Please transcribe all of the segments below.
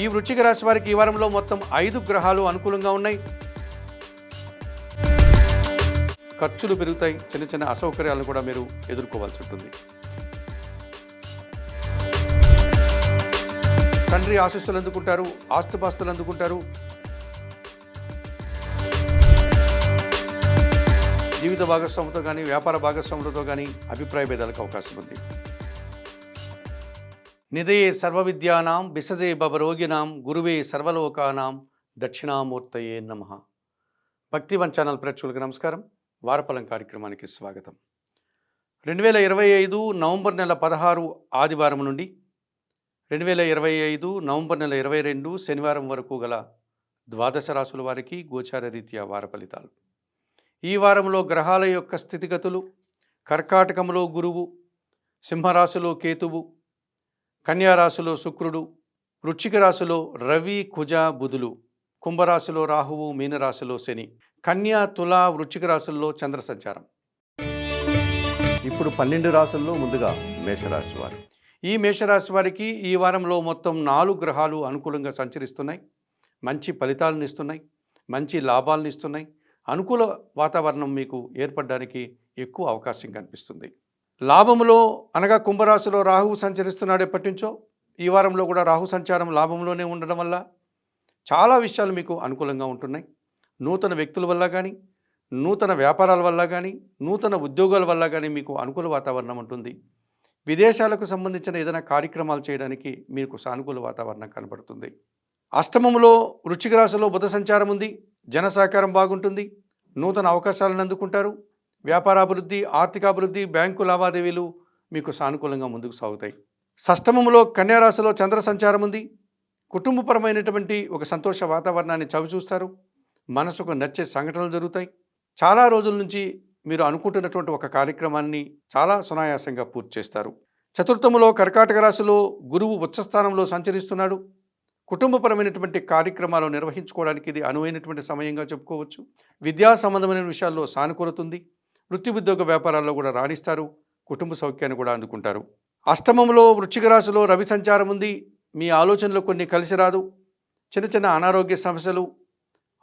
ఈ వృశ్చిక రాశి వారికి ఈ వారంలో మొత్తం ఐదు గ్రహాలు అనుకూలంగా ఉన్నాయి. ఖర్చులు పెరుగుతాయి. చిన్న చిన్న అసౌకర్యాలను కూడా మీరు ఎదుర్కోవాల్సి ఉంటుంది. తండ్రి ఆశస్సులు అందుకుంటారు. ఆస్తుపాస్తులు అందుకుంటారు. జీవిత భాగస్వామితో కానీ వ్యాపార భాగస్వాములతో కానీ అభిప్రాయ భేదాలకు అవకాశం ఉంది. నిధయే సర్వవిద్యానాం బిసజే భవరోగినాం గురువే సర్వలోకానాం దక్షిణామూర్తయే నమ. భక్తివన్ ఛానల్ ప్రేక్షకులకు నమస్కారం. వారపలం కార్యక్రమానికి స్వాగతం. రెండు వేల ఇరవై ఐదు నవంబర్ నెల పదహారు ఆదివారం నుండి రెండు వేల ఇరవై ఐదు నవంబర్ నెల ఇరవై రెండు శనివారం వరకు గల ద్వాదశ రాసుల వారికి గోచార రీత్యా వార ఫలితాలు. ఈ వారంలో గ్రహాల యొక్క స్థితిగతులు కర్కాటకంలో గురువు సింహరాశిలో కేతువు కన్యారాశిలో శుక్రుడు వృశ్చిక రాశిలో రవి కుజ బుధులు కుంభరాశిలో రాహువు మీనరాశిలో శని కన్యా తుల వృశ్చిక రాశుల్లో చంద్ర సంచారం. ఇప్పుడు పన్నెండు రాశుల్లో ముందుగా మేషరాశి వారు. ఈ మేషరాశి వారికి ఈ వారంలో మొత్తం నాలుగు గ్రహాలు అనుకూలంగా సంచరిస్తున్నాయి. మంచి ఫలితాలను ఇస్తున్నాయి. మంచి లాభాలను ఇస్తున్నాయి. అనుకూల వాతావరణం మీకు ఏర్పడడానికి ఎక్కువ అవకాశం కనిపిస్తుంది. లాభములో అనగా కుంభరాశిలో రాహువు సంచరిస్తున్నాడు ఎప్పటించో ఈ వారంలో కూడా రాహు సంచారం లాభంలోనే ఉండడం వల్ల చాలా విషయాలు మీకు అనుకూలంగా ఉంటున్నాయి. నూతన వ్యక్తుల వల్ల కానీ నూతన వ్యాపారాల వల్ల కానీ నూతన ఉద్యోగాల వల్ల కానీ మీకు అనుకూల వాతావరణం ఉంటుంది. విదేశాలకు సంబంధించిన ఏదైనా కార్యక్రమాలు చేయడానికి మీకు సానుకూల వాతావరణం కనబడుతుంది. అష్టమంలో వృశ్చిక రాశిలో బుధ సంచారం ఉంది. జన సహకారం బాగుంటుంది. నూతన అవకాశాలను అందుకుంటారు. వ్యాపారాభివృద్ధి ఆర్థికాభివృద్ధి బ్యాంకు లావాదేవీలు మీకు సానుకూలంగా ముందుకు సాగుతాయి. సష్టమంలో కన్యారాశిలో చంద్ర సంచారం ఉంది. కుటుంబపరమైనటువంటి ఒక సంతోష వాతావరణాన్ని చవిచూస్తారు. మనసుకు నచ్చే సంఘటనలు జరుగుతాయి. చాలా రోజుల నుంచి మీరు అనుకుంటున్నటువంటి ఒక కార్యక్రమాన్ని చాలా సునాయాసంగా పూర్తి చేస్తారు. చతుర్థములో కర్కాటక రాశిలో గురువు ఉచ్చస్థానంలో సంచరిస్తున్నాడు. కుటుంబపరమైనటువంటి కార్యక్రమాలు నిర్వహించుకోవడానికి ఇది అనువైనటువంటి సమయంగా చెప్పుకోవచ్చు. విద్యా సంబంధమైన విషయాల్లో సానుకూలత ఉంది. వృత్తి ఉద్యోగ వ్యాపారాల్లో కూడా రాణిస్తారు కుటుంబ సౌఖ్యాన్ని కూడా అందుకుంటారు. అష్టమంలో వృశ్చిక రాశిలో రవి సంచారం ఉంది. మీ ఆలోచనలు కొన్ని కలిసి రాదు. చిన్న చిన్న అనారోగ్య సమస్యలు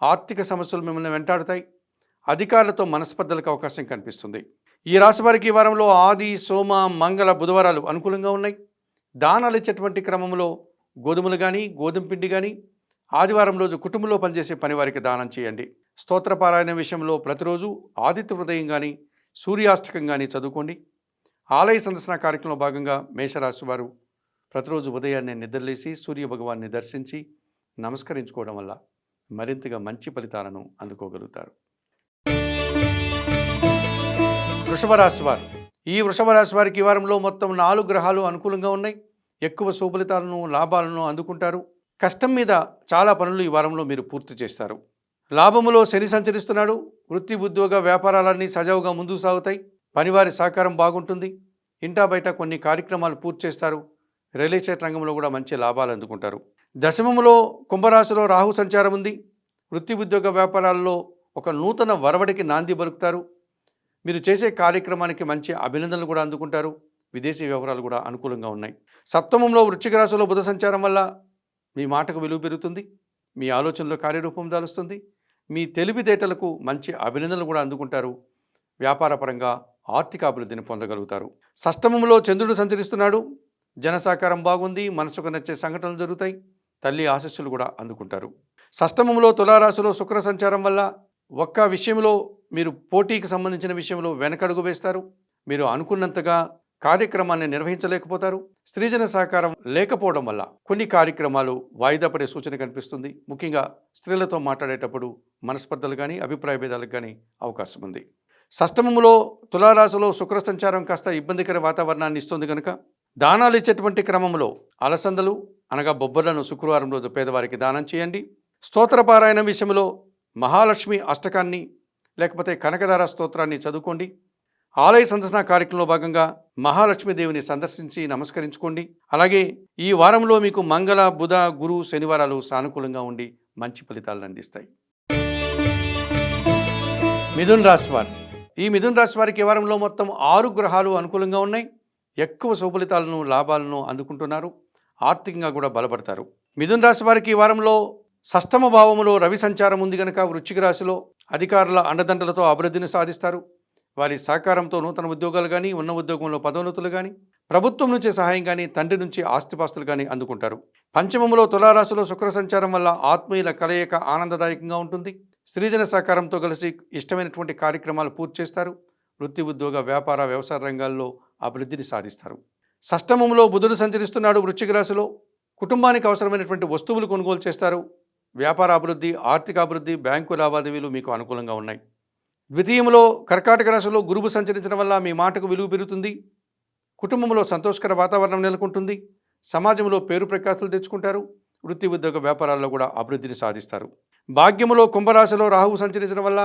ఆర్థిక సమస్యలు మిమ్మల్ని వెంటాడుతాయి. అధికారులతో మనస్పర్ధలకు అవకాశం కనిపిస్తుంది. ఈ రాశి వారికి ఈ వారంలో ఆది సోమ మంగళ బుధవారాలు అనుకూలంగా ఉన్నాయి. దానాలు ఇచ్చేటువంటి క్రమంలో గోధుమలు కానీ గోధుమ పిండి కానీ ఆదివారం రోజు కుటుంబంలో పనిచేసే పని వారికి దానం చేయండి. స్తోత్రపారాయణ విషయంలో ప్రతిరోజు ఆదిత్య హృదయం కానీ సూర్యాష్టకం కానీ చదువుకోండి. ఆలయ సందర్శన కార్యక్రమంలో భాగంగా మేషరాశి వారు ప్రతిరోజు ఉదయాన్నే నిద్రలేసి సూర్య భగవాన్ని దర్శించి నమస్కరించుకోవడం వల్ల మరింతగా మంచి ఫలితాలను అందుకోగలుగుతారు. వృషభ రాశి వారు ఈ వృషభ రాశి వారికి ఈ వారంలో మొత్తం నాలుగు గ్రహాలు అనుకూలంగా ఉన్నాయి. ఎక్కువ శుభలితాలను లాభాలను అందుకుంటారు. కష్టం మీద చాలా పనులు ఈ వారంలో మీరు పూర్తి చేస్తారు. లాభములో శని సంచరిస్తున్నాడు. వృత్తి ఉద్యోగ వ్యాపారాలన్నీ సజావుగా ముందుకు సాగుతాయి. పనివారి సహకారం బాగుంటుంది. ఇంటా బయట కొన్ని కార్యక్రమాలు పూర్తి చేస్తారు. రియల్ ఎస్టేట్ రంగంలో కూడా మంచి లాభాలు అందుకుంటారు. దశమంలో కుంభరాశిలో రాహు సంచారం ఉంది. వృత్తి ఉద్యోగ వ్యాపారాల్లో ఒక నూతన వరవడికి నాంది పలుకుతారు. మీరు చేసే కార్యక్రమానికి మంచి అభినందనలు కూడా అందుకుంటారు. విదేశీ వ్యవహారాలు కూడా అనుకూలంగా ఉన్నాయి. సప్తమంలో వృశ్చిక రాశిలో బుధ సంచారం వల్ల మీ మాటకు విలువ పెరుగుతుంది. మీ ఆలోచనలో కార్యరూపం దాలుస్తుంది. మీ తెలివితేటలకు మంచి అభినందనలు కూడా అందుకుంటారు. వ్యాపారపరంగా ఆర్థిక అభివృద్ధిని పొందగలుగుతారు. షష్టమంలో చంద్రుడు సంచరిస్తున్నాడు. జనసాకారం బాగుంది. మనసుకు నచ్చే సంఘటనలు జరుగుతాయి. తల్లి ఆశస్సులు కూడా అందుకుంటారు. షష్టమంలో తులారాశిలో శుక్ర సంచారం వల్ల ఒక్క విషయంలో మీరు పోటీకి సంబంధించిన విషయంలో వెనకడుగు వేస్తారు. మీరు అనుకున్నంతగా కార్యక్రమాన్ని నిర్వహించలేకపోతారు. స్త్రీజన సహకారం లేకపోవడం వల్ల కొన్ని కార్యక్రమాలు వాయిదా పడే సూచన కనిపిస్తుంది. ముఖ్యంగా స్త్రీలతో మాట్లాడేటప్పుడు మనస్పర్ధలు కానీ అభిప్రాయ భేదాలకు కానీ అవకాశం ఉంది. సష్టమములో తులారాశిలో శుక్ర సంచారం కాస్త ఇబ్బందికర వాతావరణాన్ని ఇస్తుంది కనుక దానాలు ఇచ్చేటువంటి క్రమంలో అలసందలు అనగా బొబ్బర్లను శుక్రవారం రోజు పేదవారికి దానం చేయండి. స్తోత్రపారాయణ విషయంలో మహాలక్ష్మి అష్టకాన్ని లేకపోతే కనకదార స్తోత్రాన్ని చదువుకోండి. ఆలయ సందర్శన కార్యక్రమంలో భాగంగా మహాలక్ష్మీదేవిని సందర్శించి నమస్కరించుకోండి. అలాగే ఈ వారంలో మీకు మంగళ బుధ గురు శనివారాలు సానుకూలంగా ఉండి మంచి ఫలితాలను అందిస్తాయి. మిథున్ రాశి వారు. ఈ మిథున్ రాశి వారికి ఈ వారంలో మొత్తం ఆరు గ్రహాలు అనుకూలంగా ఉన్నాయి. ఎక్కువ శుభలితాలను లాభాలను అందుకుంటున్నారు. ఆర్థికంగా కూడా బలపడతారు. మిథున్ రాశి వారికి ఈ వారంలో సష్టమ భావములో రవి సంచారం ఉంది గనక వృశ్చిక రాశిలో అధికారుల అండదండలతో అభివృద్ధిని సాధిస్తారు. వారి సహకారంతో నూతన ఉద్యోగాలు కానీ ఉన్న ఉద్యోగంలో పదోన్నతులు కానీ ప్రభుత్వం నుంచి సహాయం కానీ తండ్రి నుంచి ఆస్తిపాస్తులు కానీ అందుకుంటారు. పంచమములో తులారాశిలో శుక్ర సంచారం వల్ల ఆత్మీయుల కలయిక ఆనందదాయకంగా ఉంటుంది. స్త్రీజన సహకారంతో కలిసి ఇష్టమైనటువంటి కార్యక్రమాలు పూర్తి చేస్తారు. వృత్తి ఉద్యోగ వ్యాపార వ్యవసాయ రంగాల్లో అభివృద్ధిని సాధిస్తారు. షష్టమంలో బుధుడు సంచరిస్తున్నాడు వృశ్చిక రాశిలో. కుటుంబానికి అవసరమైనటువంటి వస్తువులు కొనుగోలు చేస్తారు. వ్యాపార అభివృద్ధి ఆర్థిక అభివృద్ధి బ్యాంకు లావాదేవీలు మీకు అనుకూలంగా ఉన్నాయి. ద్వితీయంలో కర్కాటక రాశిలో గురువు సంచరించడం వల్ల మీ మాటకు విలువ పెరుగుతుంది. కుటుంబంలో సంతోషకర వాతావరణం నెలకొంటుంది. సమాజంలో పేరు ప్రఖ్యాతులు తెచ్చుకుంటారు. వృత్తి ఉద్యోగ వ్యాపారాల్లో కూడా అభివృద్ధిని సాధిస్తారు. భాగ్యములో కుంభరాశిలో రాహువు సంచరించడం వల్ల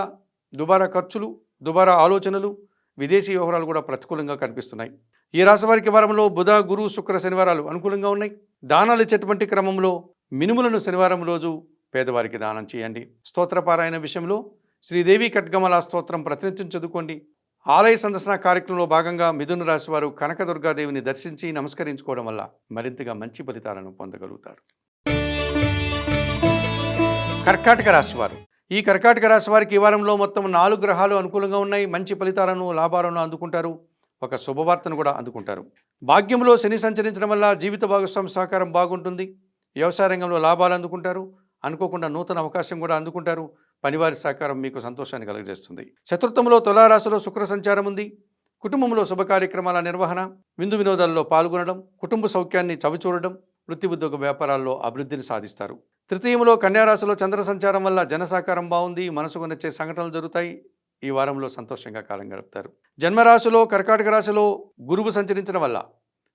దుబారా ఖర్చులు దుబారా ఆలోచనలు విదేశీ వ్యవహారాలు కూడా ప్రతికూలంగా కనిపిస్తున్నాయి. ఈ రాశి వారికి వారంలో బుధ గురు శుక్ర శనివారాలు అనుకూలంగా ఉన్నాయి. దానాలు ఇచ్చేటువంటి క్రమంలో మినుములను శనివారం రోజు పేదవారికి దానం చేయండి. స్తోత్రపారాయణ విషయంలో శ్రీదేవి ఖడ్గమల స్తోత్రం ప్రతినిత్యం చదువుకోండి. ఆలయ సందర్శన కార్యక్రమంలో భాగంగా మిథున రాశి వారు కనకదుర్గాదేవిని దర్శించి నమస్కరించుకోవడం వల్ల మరింతగా మంచి ఫలితాలను పొందగలుగుతారు. కర్కాటక రాశివారు ఈ కర్కాటక రాశి వారికి ఈ వారంలో మొత్తం నాలుగు గ్రహాలు అనుకూలంగా ఉన్నాయి. మంచి ఫలితాలను లాభాలను అందుకుంటారు. ఒక శుభవార్తను కూడా అందుకుంటారు. భాగ్యంలో శని సంచరించడం వల్ల జీవిత భాగస్వామి సహకారం బాగుంటుంది. వ్యవసాయ రంగంలో లాభాలు అందుకుంటారు. అనుకోకుండా నూతన అవకాశం కూడా అందుకుంటారు. పనివారి సహకారం మీకు సంతోషాన్ని కలుగజేస్తుంది. చతుర్థంలో తులారాశిలో శుక్ర సంచారం ఉంది. కుటుంబంలో శుభ కార్యక్రమాల నిర్వహణ విందు వినోదాల్లో పాల్గొనడం కుటుంబ సౌఖ్యాన్ని చవిచూడడం వృత్తి ఉద్యోగ వ్యాపారాల్లో అభివృద్ధిని సాధిస్తారు. తృతీయంలో కన్యారాశిలో చంద్ర సంచారం వల్ల జన సహకారం బాగుంది. మనసుకు నచ్చే సంఘటనలు జరుగుతాయి. ఈ వారంలో సంతోషంగా కాలం గడుపుతారు. జన్మరాశిలో కర్కాటక రాశిలో గురువు సంచరించడం వల్ల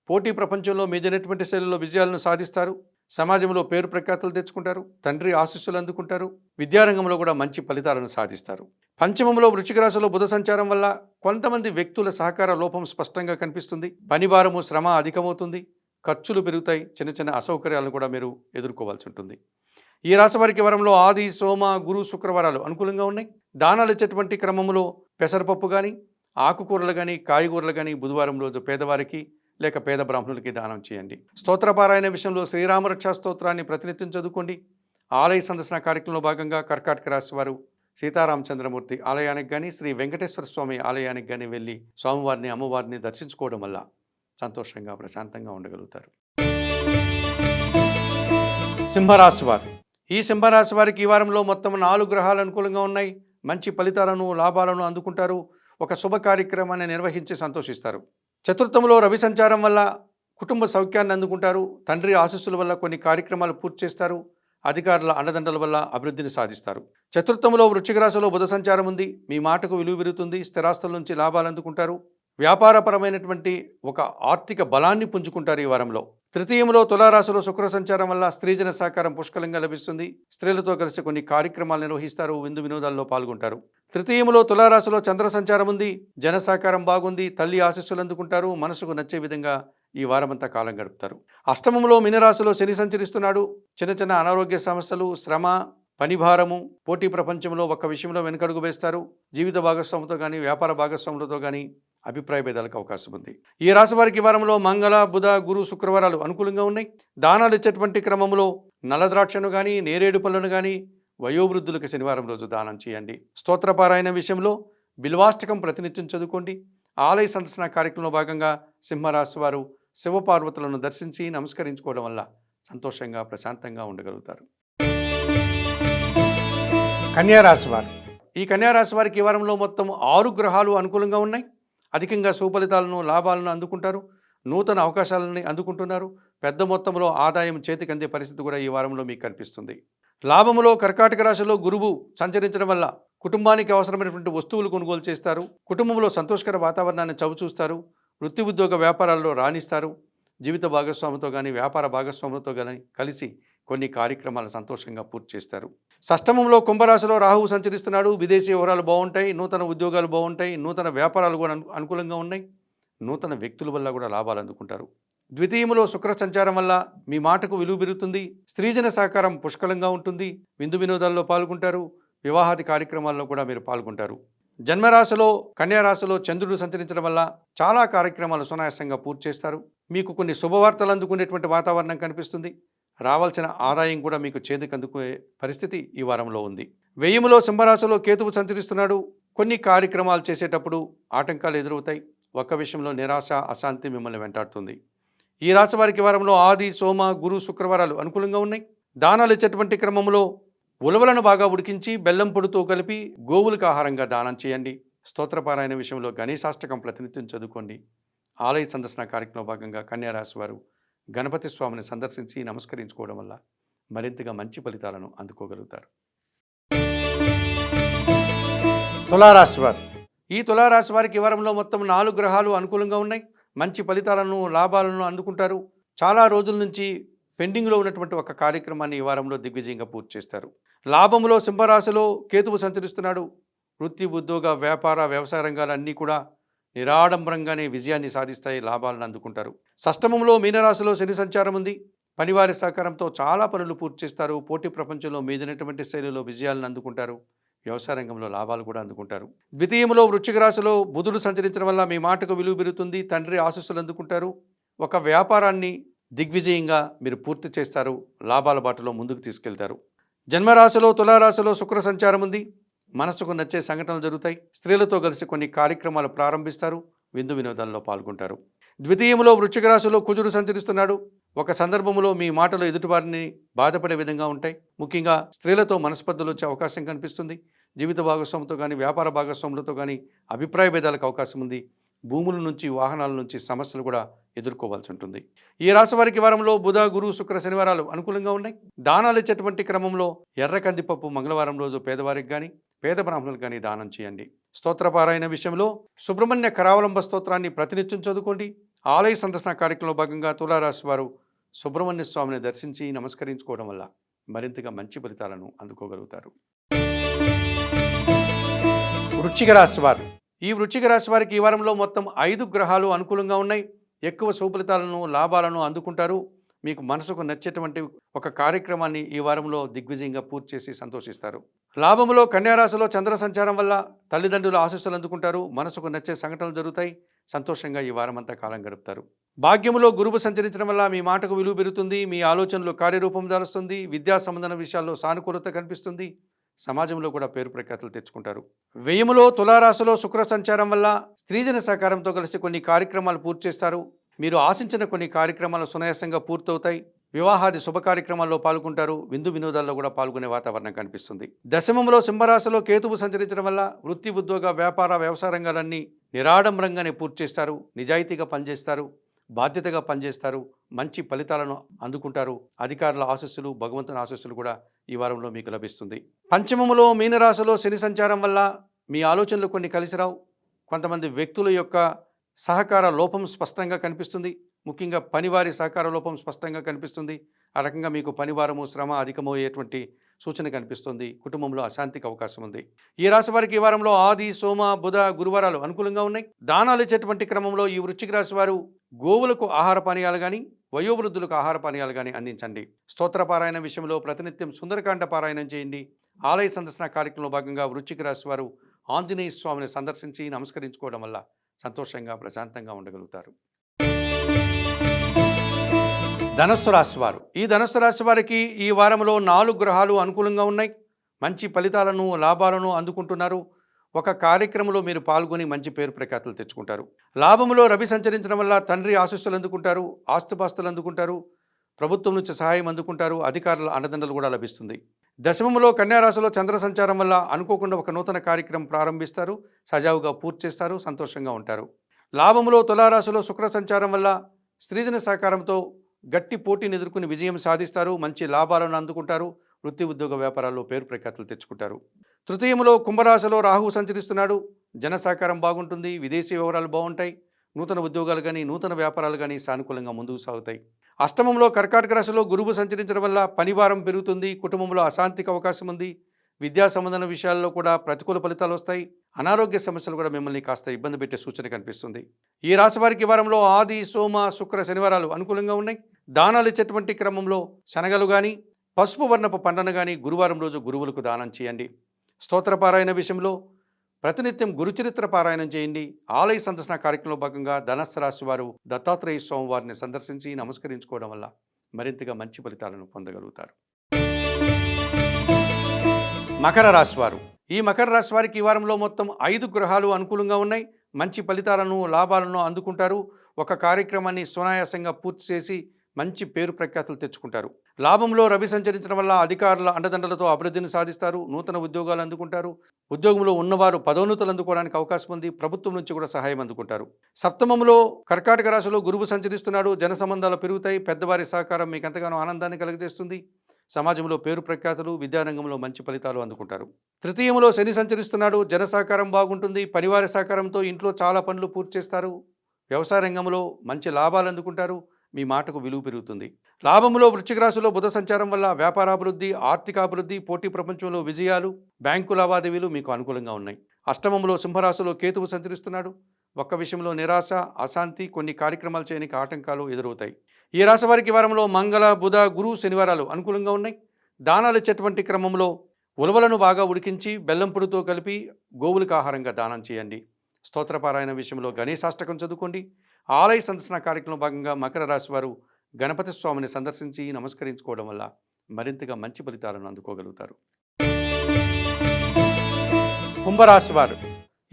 పోటీ ప్రపంచంలో మీదైనటువంటి శైలిలో విజయాలను సాధిస్తారు. సమాజంలో పేరు ప్రఖ్యాతలు తెచ్చుకుంటారు తండ్రి ఆశీస్సులు అందుకుంటారు విద్యారంగంలో కూడా మంచి ఫలితాలను సాధిస్తారు. పంచమంలో వృశ్చిక రాశిలో బుధ సంచారం వల్ల కొంతమంది వ్యక్తుల సహకార లోపం స్పష్టంగా కనిపిస్తుంది. పనిభారము శ్రమ అధికమవుతుంది. ఖర్చులు పెరుగుతాయి. చిన్న చిన్న అసౌకర్యాలను కూడా మీరు ఎదుర్కోవాల్సి ఉంటుంది. ఈ రాశి వారికి వరంలో ఆది సోమ గురు శుక్రవారాలు అనుకూలంగా ఉన్నాయి. దానాలు ఇచ్చేటువంటి క్రమంలో పెసరపప్పు కానీ ఆకుకూరలు కానీ కాయగూరలు కానీ బుధవారం రోజు పేదవారికి లేక పేద బ్రాహ్మణులకి దానం చేయండి. స్తోత్రపారాయణ విషయంలో శ్రీరామరక్షా స్తోత్రాన్ని ప్రతినిత్యం చదువుకోండి. ఆలయ సందర్శన కార్యక్రమంలో భాగంగా కర్కాటక రాశి వారు సీతారామచంద్రమూర్తి ఆలయానికి కానీ శ్రీ వెంకటేశ్వర స్వామి ఆలయానికి కానీ వెళ్ళి స్వామివారిని అమ్మవారిని దర్శించుకోవడం వల్ల సంతోషంగా ప్రశాంతంగా ఉండగలుగుతారు. సింహరాశి వారు. ఈ సింహరాశి వారికి ఈ వారంలో మొత్తం నాలుగు గ్రహాలు అనుకూలంగా ఉన్నాయి. మంచి ఫలితాలను లాభాలను అందుకుంటారు. ఒక శుభ కార్యక్రమాన్ని నిర్వహించి సంతోషిస్తారు. చతుర్థంలో రవి సంచారం వల్ల కుటుంబ సౌఖ్యాన్ని అందుకుంటారు. తండ్రి ఆశస్సుల వల్ల కొన్ని కార్యక్రమాలు పూర్తి చేస్తారు. అధికారుల అండదండల వల్ల అభివృద్ధిని సాధిస్తారు. చతుర్థంలో వృశ్చిక రాశిలో బుధ సంచారం ఉంది. మీ మాటకు విలువ పెరుగుతుంది. స్థిరాస్తుల నుంచి లాభాలు అందుకుంటారు. వ్యాపారపరమైనటువంటి ఒక ఆర్థిక బలాన్ని పుంజుకుంటారు ఈ వారంలో. తృతీయంలో తులారాశిలో శుక్ర సంచారం వల్ల స్త్రీజన సహకారం పుష్కలంగా లభిస్తుంది. స్త్రీలతో కలిసి కొన్ని కార్యక్రమాలు నిర్వహిస్తారు. విందు వినోదాల్లో పాల్గొంటారు. తృతీయములో తులారాశిలో చంద్ర సంచారం ఉంది జన సహకారం బాగుంది తల్లి ఆశస్సులు అందుకుంటారు మనసుకు నచ్చే విధంగా ఈ వారమంతా కాలం గడుపుతారు. అష్టమంలో మినరాశిలో శని సంచరిస్తున్నాడు చిన్న చిన్న అనారోగ్య సమస్యలు శ్రమ పనిభారము పోటీ ప్రపంచంలో ఒక్క విషయంలో వెనుకడుగు వేస్తారు జీవిత భాగస్వామితో కానీ వ్యాపార భాగస్వాములతో కానీ అభిప్రాయ భేదాలకు అవకాశం ఉంది. ఈ రాశి వారికి వారంలో మంగళ బుధ గురు శుక్రవారాలు అనుకూలంగా ఉన్నాయి. దానాలు ఇచ్చేటువంటి క్రమంలో నల్లద్రాక్షను కానీ నేరేడు పళ్ళను కానీ వయోవృద్ధులకు శనివారం రోజు దానం చేయండి. స్తోత్రపారాయణ విషయంలో బిల్వాష్టకం ప్రతినిత్యం చదువుకోండి. ఆలయ సందర్శన కార్యక్రమంలో భాగంగా సింహరాశి వారు శివపార్వతులను దర్శించి నమస్కరించుకోవడం వల్ల సంతోషంగా ప్రశాంతంగా ఉండగలుగుతారు. కన్యారాశి వారు. ఈ కన్యారాశి వారికి ఈ వారంలో మొత్తం ఆరు గ్రహాలు అనుకూలంగా ఉన్నాయి. అధికంగా సుఫలితాలను లాభాలను అందుకుంటారు. నూతన అవకాశాలని అందుకుంటున్నారు. పెద్ద మొత్తంలో ఆదాయం చేతికి అందే పరిస్థితి కూడా ఈ వారంలో మీకు కనిపిస్తుంది. లాభములో కర్కాటక రాశిలో గురువు సంచరించడం వల్ల కుటుంబానికి అవసరమైనటువంటి వస్తువులు కొనుగోలు చేస్తారు. కుటుంబంలో సంతోషకర వాతావరణాన్ని చవిచూస్తారు వృత్తి ఉద్యోగ వ్యాపారాల్లో రాణిస్తారు. జీవిత భాగస్వామితో కానీ వ్యాపార భాగస్వాములతో కానీ కలిసి కొన్ని కార్యక్రమాలు సంతోషంగా పూర్తి చేస్తారు. సష్టమంలో కుంభరాశిలో రాహువు సంచరిస్తున్నాడు. విదేశీ వివరాలు బాగుంటాయి. నూతన ఉద్యోగాలు బాగుంటాయి. నూతన వ్యాపారాలు కూడా అను- అనుకూలంగా ఉన్నాయి. నూతన వ్యక్తుల వల్ల కూడా లాభాలు అందుకుంటారు. ద్వితీయములో శుక్ర సంచారం వల్ల మీ మాటకు విలువ పెరుగుతుంది స్త్రీజన సహకారం పుష్కలంగా ఉంటుంది. విందు వినోదాల్లో పాల్గొంటారు వివాహాది కార్యక్రమాల్లో కూడా మీరు పాల్గొంటారు. జన్మరాశిలో కన్యారాశిలో చంద్రుడు సంచరించడం వల్ల చాలా కార్యక్రమాలు సునాయాసంగా పూర్తి చేస్తారు. మీకు కొన్ని శుభవార్తలు అందుకునేటువంటి వాతావరణం కనిపిస్తుంది. రావాల్సిన ఆదాయం కూడా మీకు చేతికందుకునే పరిస్థితి ఈ వారంలో ఉంది. వెయ్యిములో సింహరాశిలో కేతువు సంచరిస్తున్నాడు. కొన్ని కార్యక్రమాలు చేసేటప్పుడు ఆటంకాలు ఎదురవుతాయి. ఒక్క విషయంలో నిరాశ అశాంతి మిమ్మల్ని వెంటాడుతుంది. ఈ రాశి వారికి వారంలో ఆది సోమ గురు శుక్రవారాలు అనుకూలంగా ఉన్నాయి. దానాలు ఇచ్చేటువంటి క్రమంలో ఉలవలను బాగా ఉడికించి బెల్లం పొడితో కలిపి గోవులకు ఆహారంగా దానం చేయండి. స్తోత్రపారాయణ విషయంలో గణేశాష్టకం ప్రతినిత్యం చదువుకోండి. ఆలయ సందర్శన కార్యక్రమం భాగంగా కన్యారాశి వారు గణపతి స్వామిని సందర్శించి నమస్కరించుకోవడం వల్ల మరింతగా మంచి ఫలితాలను అందుకోగలుగుతారు. తులారాశి వారు. ఈ తులారాశి వారికి వారంలో మొత్తం నాలుగు గ్రహాలు అనుకూలంగా ఉన్నాయి. మంచి ఫలితాలను లాభాలను అందుకుంటారు. చాలా రోజుల నుంచి పెండింగ్లో ఉన్నటువంటి ఒక కార్యక్రమాన్ని ఈ వారంలో దిగ్విజయంగా పూర్తి చేస్తారు. లాభంలో సింహరాశిలో కేతువు సంచరిస్తున్నాడు. వృత్తి ఉద్యోగ వ్యాపార వ్యవసాయ రంగాలన్నీ కూడా నిరాడంబరంగానే విజయాన్ని సాధిస్తాయి లాభాలను అందుకుంటారు. సష్టమంలో మీనరాశిలో శని సంచారం ఉంది. పనివారి సహకారంతో చాలా పనులు పూర్తి చేస్తారు. పోటీ ప్రపంచంలో మీదినటువంటి శైలిలో విజయాలను అందుకుంటారు. వ్యవసాయ రంగంలో లాభాలు కూడా అందుకుంటారు. ద్వితీయంలో వృశ్చిక రాశిలో బుధుడు సంచరించడం వల్ల మీ మాటకు విలువ పెరుగుతుంది తండ్రి ఆశస్సులు అందుకుంటారు. ఒక వ్యాపారాన్ని దిగ్విజయంగా మీరు పూర్తి చేస్తారు లాభాల బాటలో ముందుకు తీసుకెళ్తారు. జన్మరాశిలో తులారాశిలో శుక్ర సంచారం ఉంది. మనసుకు నచ్చే సంఘటనలు జరుగుతాయి. స్త్రీలతో కలిసి కొన్ని కార్యక్రమాలు ప్రారంభిస్తారు. విందు వినోదాల్లో పాల్గొంటారు. ద్వితీయంలో వృశ్చిక రాశిలో కుజుడు సంచరిస్తున్నాడు. ఒక సందర్భంలో మీ మాటలు ఎదుటివారిని బాధపడే విధంగా ఉంటాయి. ముఖ్యంగా స్త్రీలతో మనస్పర్ధలు వచ్చే అవకాశం కనిపిస్తుంది. జీవిత భాగస్వామితో కానీ వ్యాపార భాగస్వాములతో కానీ అభిప్రాయ భేదాలకు అవకాశం ఉంది. భూముల నుంచి వాహనాల నుంచి సమస్యలు కూడా ఎదుర్కోవాల్సి ఉంటుంది. ఈ రాశి వారికి వారంలో బుధ గురు శుక్ర శనివారాలు అనుకూలంగా ఉన్నాయి. దానాలు ఇచ్చేటువంటి క్రమంలో ఎర్ర కందిపప్పు మంగళవారం రోజు పేదవారికి కానీ పేద బ్రాహ్మణులకు కానీ దానం చేయండి. స్తోత్రపారాయణ విషయంలో సుబ్రహ్మణ్య కరావలంబ స్తోత్రాన్ని ప్రతినిత్యం చదువుకోండి. ఆలయ సందర్శన కార్యక్రమంలో భాగంగా తులారాశి వారు సుబ్రహ్మణ్య స్వామిని దర్శించి నమస్కరించుకోవడం వల్ల మరింతగా మంచి ఫలితాలను అందుకోగలుగుతారు. వృచ్చిక రాశి వారు. ఈ వృచ్చిక రాశి వారికి ఈ వారంలో మొత్తం ఐదు గ్రహాలు అనుకూలంగా ఉన్నాయి. ఎక్కువ సుఫలితాలను లాభాలను అందుకుంటారు. మీకు మనసుకు నచ్చేటువంటి ఒక కార్యక్రమాన్ని ఈ వారంలో దిగ్విజయంగా పూర్తి చేసి సంతోషిస్తారు. లాభంలో కన్యారాశిలో చంద్ర సంచారం వల్ల తల్లిదండ్రుల ఆశీస్సులు అందుకుంటారు. మనసుకు నచ్చే సంఘటనలు జరుగుతాయి. సంతోషంగా ఈ వారం అంతా కాలం గడుపుతారు. భాగ్యములో గురువు సంచరించడం వల్ల మీ మాటకు విలువ పెరుగుతుంది మీ ఆలోచనలు కార్యరూపం దాలుస్తుంది విద్యా సంబంధన విషయాల్లో సానుకూలత కనిపిస్తుంది. సమాజంలో కూడా పేరు ప్రఖ్యాతులు తెచ్చుకుంటారు. వ్యయములో తులారాశిలో శుక్ర సంచారం వల్ల స్త్రీజన సహకారంతో కలిసి కొన్ని కార్యక్రమాలు పూర్తి చేస్తారు. మీరు ఆశించిన కొన్ని కార్యక్రమాలు సునాయాసంగా పూర్తవుతాయి. వివాహాది శుభ కార్యక్రమాల్లో పాల్గొంటారు. విందు వినోదాల్లో కూడా పాల్గొనే వాతావరణం కనిపిస్తుంది. దశమంలో సింహరాశిలో కేతువు సంచరించడం వల్ల వృత్తి ఉద్యోగ వ్యాపార వ్యవసాయ రంగాలన్నీ నిరాడంబరంగానే పూర్తి చేస్తారు. నిజాయితీగా పనిచేస్తారు. బాధ్యతగా పనిచేస్తారు మంచి ఫలితాలను అందుకుంటారు అధికారుల ఆశస్సులు భగవంతుని ఆశస్సులు కూడా ఈ వారంలో మీకు లభిస్తుంది. పంచమములో మీనరాశిలో శని సంచారం వల్ల మీ ఆలోచనలు కొన్ని కలిసిరావు. కొంతమంది వ్యక్తుల యొక్క సహకార లోపం స్పష్టంగా కనిపిస్తుంది. ముఖ్యంగా పనివారి సహకార లోపం స్పష్టంగా కనిపిస్తుంది. ఆ రకంగా మీకు పనివారము శ్రమ అధికమయ్యేటువంటి సూచన కనిపిస్తుంది. కుటుంబంలో అశాంతికి అవకాశం ఉంది. ఈ రాశి వారికి ఈ వారంలో ఆది సోమ బుధ గురువారాలు అనుకూలంగా ఉన్నాయి. దానాలు ఇచ్చేటువంటి క్రమంలో ఈ వృశ్చిక రాశి వారు గోవులకు ఆహార పానీయాలు కానీ వయోవృద్ధులకు ఆహార పానీయాలు కానీ అందించండి. స్తోత్ర పారాయణ విషయంలో ప్రతినిత్యం సుందరకాండ పారాయణం చేయండి. ఆలయ సందర్శన కార్యక్రమంలో భాగంగా వృశ్చిక రాశి వారు ఆంజనేయ స్వామిని సందర్శించి నమస్కరించుకోవడం వల్ల సంతోషంగా ప్రశాంతంగా ఉండగలుగుతారు. ధనస్సు రాశి వారు ఈ ధనస్సు రాశి వారికి ఈ వారంలో నాలుగు గ్రహాలు అనుకూలంగా ఉన్నాయి. మంచి ఫలితాలను లాభాలను అందుకుంటున్నారు. ఒక కార్యక్రమంలో మీరు పాల్గొని మంచి పేరు ప్రఖ్యాతులు తెచ్చుకుంటారు. లాభంలో రవి సంచరించడం వల్ల తండ్రి ఆశస్సులు అందుకుంటారు ఆస్తుపాస్తులు అందుకుంటారు ప్రభుత్వం నుంచి సహాయం అందుకుంటారు అధికారుల అండదండలు కూడా లభిస్తుంది. దశమంలో కన్యారాశిలో చంద్ర సంచారం వల్ల అనుకోకుండా ఒక నూతన కార్యక్రమం ప్రారంభిస్తారు. సజావుగా పూర్తి చేస్తారు సంతోషంగా ఉంటారు. లాభములో తులారాశిలో శుక్ర సంచారం వల్ల స్త్రీజన సహకారంతో గట్టి పోటీని ఎదుర్కొని విజయం సాధిస్తారు మంచి లాభాలను అందుకుంటారు వృత్తి ఉద్యోగ వ్యాపారాల్లో పేరు ప్రఖ్యాతులు తెచ్చుకుంటారు. తృతీయంలో కుంభరాశిలో రాహువు సంచరిస్తున్నాడు. జన సహకారం బాగుంటుంది విదేశీ వ్యవహారాలు బాగుంటాయి నూతన ఉద్యోగాలు కానీ నూతన వ్యాపారాలు కానీ సానుకూలంగా ముందుకు సాగుతాయి. అష్టమంలో కర్కాటక రాశిలో గురువు సంచరించడం వల్ల పనిభారం పెరుగుతుంది కుటుంబంలో అశాంతికి అవకాశం ఉంది. విద్యా సంబంధన విషయాల్లో కూడా ప్రతికూల ఫలితాలు వస్తాయి. అనారోగ్య సమస్యలు కూడా మిమ్మల్ని కాస్త ఇబ్బంది పెట్టే సూచన కనిపిస్తుంది. ఈ రాశి వారికి వారంలో ఆది సోమ శుక్ర శనివారాలు అనుకూలంగా ఉన్నాయి. దానాలు ఇచ్చేటువంటి క్రమంలో శనగలు కానీ పసుపు వర్ణపు పంటను కానీ గురువారం రోజు గురువులకు దానం చేయండి. స్తోత్రపారాయణ విషయంలో ప్రతినిత్యం గురుచరిత్ర పారాయణం చేయండి. ఆలయ సందర్శన కార్యక్రమంలో భాగంగా ధనస్సు రాశి వారు దత్తాత్రేయ స్వామి వారిని సందర్శించి నమస్కరించుకోవడం వల్ల మరింతగా మంచి ఫలితాలను పొందగలుగుతారు. మకర రాశి వారు. ఈ మకర రాశి వారికి ఈ వారంలో మొత్తం ఐదు గ్రహాలు అనుకూలంగా ఉన్నాయి. మంచి ఫలితాలను లాభాలను అందుకుంటారు. ఒక కార్యక్రమాన్ని సునాయాసంగా పూర్తి చేసి మంచి పేరు ప్రఖ్యాతులు తెచ్చుకుంటారు. లాభంలో రవి సంచరించడం వల్ల అధికారుల అండదండలతో అభివృద్ధిని సాధిస్తారు నూతన ఉద్యోగాలు అందుకుంటారు. ఉద్యోగంలో ఉన్నవారు పదోన్నతులు అందుకోవడానికి అవకాశం ఉంది ప్రభుత్వం నుంచి కూడా సహాయం అందుకుంటారు. సప్తమంలో కర్కాటక రాశిలో గురువు సంచరిస్తున్నాడు జన సంబంధాలు పెరుగుతాయి పెద్దవారి సహకారం మీకు ఎంతగానో ఆనందాన్ని కలుగజేస్తుంది. సమాజంలో పేరు ప్రఖ్యాతులు విద్యారంగంలో మంచి ఫలితాలు అందుకుంటారు. తృతీయంలో శని సంచరిస్తున్నాడు జన సహకారం బాగుంటుంది పరివార సహకారంతో ఇంట్లో చాలా పనులు పూర్తి చేస్తారు. వ్యవసాయ రంగంలో మంచి లాభాలు అందుకుంటారు. మీ మాటకు విలువ పెరుగుతుంది. లాభంలో వృశ్చిక రాశిలో బుధ సంచారం వల్ల వ్యాపారాభివృద్ధి ఆర్థికాభివృద్ధి పోటీ ప్రపంచంలో విజయాలు బ్యాంకు లావాదేవీలు మీకు అనుకూలంగా ఉన్నాయి. అష్టమంలో సింహరాశిలో కేతువు సంచరిస్తున్నాడు. ఒక్క విషయంలో నిరాశ అశాంతి కొన్ని కార్యక్రమాలు చేయడానికి ఆటంకాలు ఎదురవుతాయి. ఈ రాశి వారికి వారంలో మంగళ బుధ గురు శనివారాలు అనుకూలంగా ఉన్నాయి. దానాలు ఇచ్చేటువంటి క్రమంలో ఉలవలను బాగా ఉడికించి బెల్లం పొడితో కలిపి గోవులకు ఆహారంగా దానం చేయండి. స్తోత్రపారాయణ విషయంలో గణేశాష్టకం చదువుకోండి. ఆలయ సందర్శన కార్యక్రమం భాగంగా మకర రాశి వారు గణపతి స్వామిని సందర్శించి నమస్కరించుకోవడం వల్ల మరింతగా మంచి ఫలితాలను అందుకోగలుగుతారు. కుంభరాశి వారు.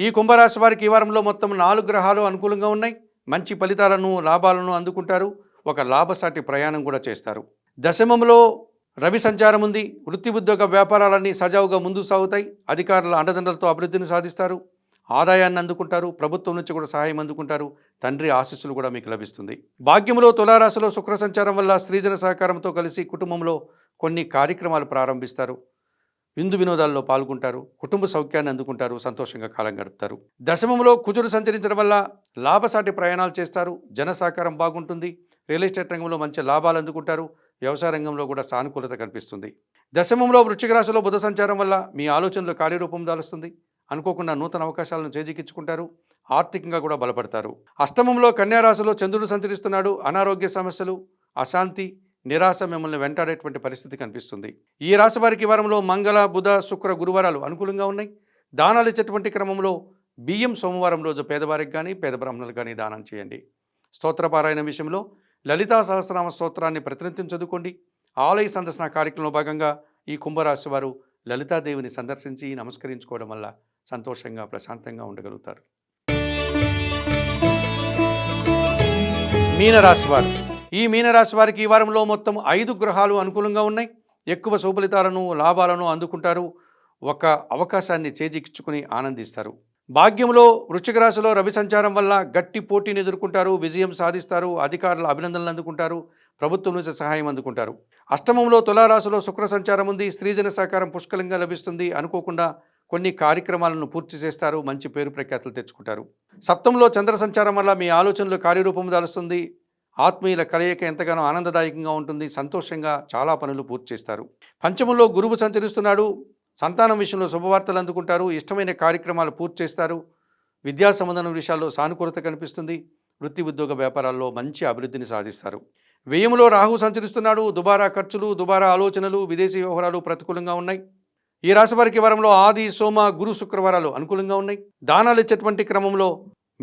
ఈ కుంభరాశి వారికి ఈ వారంలో మొత్తం నాలుగు గ్రహాలు అనుకూలంగా ఉన్నాయి. మంచి ఫలితాలను లాభాలను అందుకుంటారు. ఒక లాభసాటి ప్రయాణం కూడా చేస్తారు. దశమంలో రవి సంచారం ఉంది. వృత్తి ఉద్యోగ వ్యాపారాలన్నీ సజావుగా ముందు సాగుతాయి. అధికారుల అండదండలతో అభివృద్ధిని సాధిస్తారు. ఆదాయాన్ని అందుకుంటారు ప్రభుత్వం నుంచి కూడా సహాయం అందుకుంటారు తండ్రి ఆశీస్సులు కూడా మీకు లభిస్తుంది. భాగ్యంలో తులారాశిలో శుక్ర సంచారం వల్ల స్త్రీజన సహకారంతో కలిసి కుటుంబంలో కొన్ని కార్యక్రమాలు ప్రారంభిస్తారు. విందు వినోదాల్లో పాల్గొంటారు కుటుంబ సౌఖ్యాన్ని అందుకుంటారు సంతోషంగా కాలం గడుపుతారు. దశమంలో కుజుడు సంచరించడం వల్ల లాభసాటి ప్రయాణాలు చేస్తారు జన సహకారం బాగుంటుంది రియల్ ఎస్టేట్ రంగంలో మంచి లాభాలు అందుకుంటారు వ్యవసాయ రంగంలో కూడా సానుకూలత కనిపిస్తుంది. దశమంలో వృశ్చిక రాశిలో బుధ సంచారం వల్ల మీ ఆలోచనలు కార్యరూపం దాలుస్తుంది అనుకోకుండా నూతన అవకాశాలను చేజిక్కించుకుంటారు. ఆర్థికంగా కూడా బలపడతారు. అష్టమంలో కన్యారాశిలో చంద్రుడు సంచరిస్తున్నాడు. అనారోగ్య సమస్యలు అశాంతి నిరాశ మిమ్మల్ని వెంటాడేటువంటి పరిస్థితి కనిపిస్తుంది. ఈ రాశి వారికి వారంలో మంగళ బుధ శుక్ర గురువారాలు అనుకూలంగా ఉన్నాయి. దానాలు ఇచ్చేటువంటి క్రమంలో బియ్యం సోమవారం రోజు పేదవారికి కానీ పేద బ్రాహ్మణులు కానీ దానం చేయండి. స్తోత్రపారాయణ విషయంలో లలితా సహస్రనామ స్తోత్రాన్ని ప్రతినిత్యం చదువుకోండి. ఆలయ సందర్శన కార్యక్రమంలో భాగంగా ఈ కుంభరాశి వారు లలితాదేవిని సందర్శించి నమస్కరించుకోవడం వల్ల సంతోషంగా ప్రశాంతంగా ఉండగలుగుతారు. మీనరాశి వారు. ఈ మీనరాశి వారికి ఈ వారంలో మొత్తం ఐదు గ్రహాలు అనుకూలంగా ఉన్నాయి. ఎక్కువ శుభలితాలను లాభాలను అందుకుంటారు. ఒక అవకాశాన్ని చేజిక్చుకుని ఆనందిస్తారు. భాగ్యంలో వృశ్చిక రాశిలో రవి సంచారం వల్ల గట్టి పోటీని ఎదుర్కొంటారు. విజయం సాధిస్తారు. అధికారుల అభినందనలు అందుకుంటారు. ప్రభుత్వం నుంచి సహాయం అందుకుంటారు. అష్టమంలో తులారాశిలో శుక్ర సంచారం ఉంది. స్త్రీజన సహకారం పుష్కలంగా లభిస్తుంది. అనుకోకుండా కొన్ని కార్యక్రమాలను పూర్తి చేస్తారు మంచి పేరు ప్రఖ్యాతులు తెచ్చుకుంటారు. సప్తంలో చంద్ర సంచారం వల్ల మీ ఆలోచనలు కార్యరూపం దాలుస్తుంది. ఆత్మీయుల కలయిక ఎంతగానో ఆనందదాయకంగా ఉంటుంది సంతోషంగా చాలా పనులు పూర్తి చేస్తారు. పంచమంలో గురువు సంచరిస్తున్నాడు సంతానం విషయంలో శుభవార్తలు అందుకుంటారు ఇష్టమైన కార్యక్రమాలు పూర్తి చేస్తారు. విద్యా సంబంధం విషయాల్లో సానుకూలత కనిపిస్తుంది. వృత్తి ఉద్యోగ వ్యాపారాల్లో మంచి అభివృద్ధిని సాధిస్తారు. వ్యయంలో రాహు సంచరిస్తున్నాడు దుబారా ఖర్చులు దుబారా ఆలోచనలు విదేశీ వ్యవహారాలు ప్రతికూలంగా ఉన్నాయి. ఈ రాశివారికి వారంలో ఆది సోమ గురు శుక్రవారాలు అనుకూలంగా ఉన్నాయి. దానాలు ఇచ్చేటువంటి క్రమంలో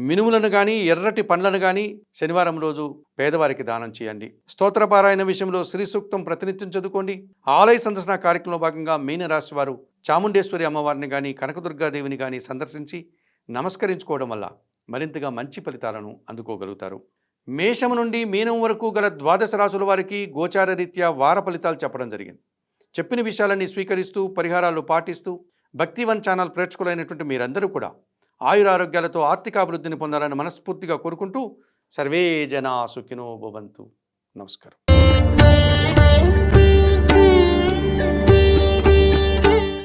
మినుములను కానీ ఎర్రటి పండ్లను కానీ శనివారం రోజు పేదవారికి దానం చేయండి. స్తోత్రపారాయణ విషయంలో శ్రీ సూక్తం ప్రతినిత్యం చదువుకోండి. ఆలయ సందర్శన కార్యక్రమంలో భాగంగా మీనరాశి వారు చాముండేశ్వరి అమ్మవారిని కానీ కనకదుర్గాదేవిని కానీ సందర్శించి నమస్కరించుకోవడం వల్ల మరింతగా మంచి ఫలితాలను అందుకోగలుగుతారు. మేషం నుండి మీనం వరకు గల ద్వాదశ రాశుల వారికి గోచార రీత్యా వార ఫలితాలు చెప్పడం జరిగింది. చెప్పిన విషయాలన్నీ స్వీకరిస్తూ పరిహారాలు పాటిస్తూ భక్తివన్ ఛానల్ ప్రేక్షకులైనటువంటి మీరందరూ కూడా ఆయురారోగ్యాలతో ఆర్థికాభివృద్ధిని పొందాలని మనస్ఫూర్తిగా కోరుకుంటూ సర్వే జనా సుఖినో భవంతు. నమస్కారం.